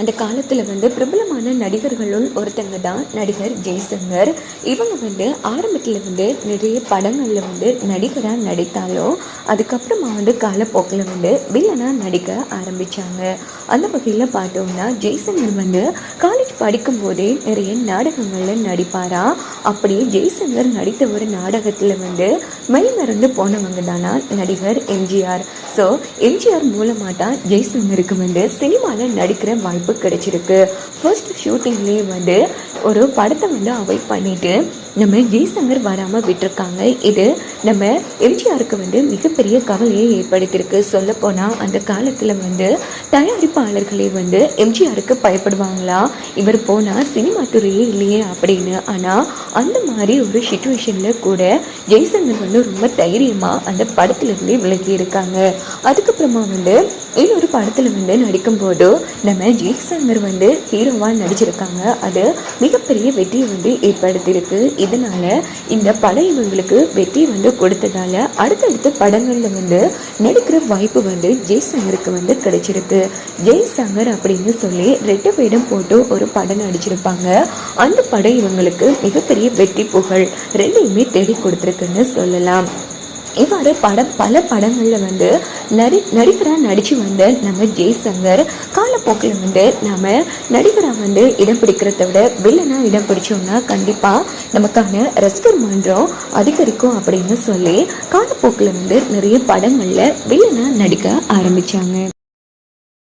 அந்த காலத்தில் வந்து பிரபலமான நடிகர்களுள் ஒருத்தங்க தான் நடிகர் ஜெய்சங்கர். இவங்க வந்து ஆரம்பத்தில் வந்து நிறைய படங்களில் வந்து நடிகராக நடித்தாலும் அதுக்கப்புறமா வந்து காலப்போக்கில் வந்து வில்லனாக நடிக்க ஆரம்பித்தாங்க அந்த வகையில் பார்த்தோம்னா ஜெய்சங்கர் வந்து காலேஜ் படிக்கும்போதே நிறைய நாடகங்களில் நடிப்பாரா? அப்படியே ஜெய்சங்கர் நடித்த ஒரு நாடகத்தில் வந்து மெய் மறந்து போனவங்க தானா நடிகர் எம்ஜிஆர். ஸோ எம்ஜிஆர் மூலமாக தான் ஜெய்சங்கருக்கு வந்து சினிமாவில் நடிக்கிற வாய்ப்பு கிடைச்சிருக்கு. ஃபர்ஸ்ட் ஷூட்டிங்லேயே வந்து ஒரு படத்தை வந்து அவாய்ட் பண்ணிட்டு நம்ம ஜெய்சங்கர் வராமல் விட்டுருக்காங்க. இது நம்ம எம்ஜிஆருக்கு வந்து மிகப்பெரிய கவலையை ஏற்படுத்தியிருக்கு. சொல்லப்போனால் அந்த காலத்தில் வந்து தயாரிப்பாளர்களே வந்து எம்ஜிஆருக்கு பயப்படுவாங்களா? இவர் போனால் சினிமா துறையே இல்லையே அப்படின்னு. ஆனால் அந்த மாதிரி ஒரு சுச்சுவேஷனில் கூட ஜெய்சங்கர் வந்து ரொம்ப தைரியமாக அந்த படத்துலேருந்தே விலகி இருக்காங்க அதுக்கப்புறமா வந்து இன்னொரு படத்தில் வந்து நடிக்கும்போது நம்ம ஜெய்சங்கர் வந்து ஹீரோவாக நடிச்சிருக்காங்க. அது மிகப்பெரிய வெற்றியை வந்து ஏற்படுத்தியிருக்கு. இதனால் இந்த படம் இவங்களுக்கு வெற்றி வந்து கொடுத்ததால அடுத்தடுத்த படங்களில் வந்து நடிக்கிற வாய்ப்பு வந்து ஜெய்சங்கருக்கு வந்து கிடைச்சிருக்கு. ஜெய்சங்கர் அப்படின்னு சொல்லி ரெட்டு வேடம் போட்டு ஒரு படம் நடிச்சிருப்பாங்க. அந்த படம் இவங்களுக்கு மிகப்பெரிய வெற்றி புகழ் ரெண்டையுமே தேடி கொடுத்துருக்குன்னு சொல்லலாம். இவ்வாறு படம் பல படங்களில் வந்து நடி நடிகராக நடித்து வந்த நம்ம ஜெய்சங்கர் காலப்போக்கில் வந்து நம்ம நடிகராக வந்து இடம் பிடிக்கிறத விட வில்லனாக இடம் பிடிச்சோம்னா கண்டிப்பாக நமக்கான ரசிகர் மன்றம் அதிகரிக்கும் அப்படின்னு சொல்லி காலப்போக்கில் வந்து நிறைய படங்களில் வில்லனாக நடிக்க ஆரம்பித்தாங்க